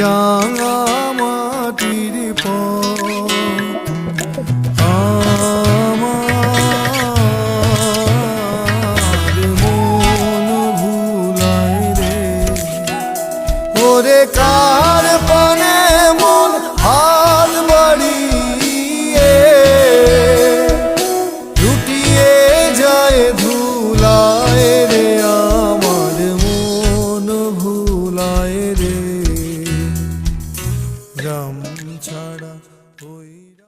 রাঙা মাটির পথ। আমার মন ভুলাই রে। ওরে কা গাম ছাড়া ওই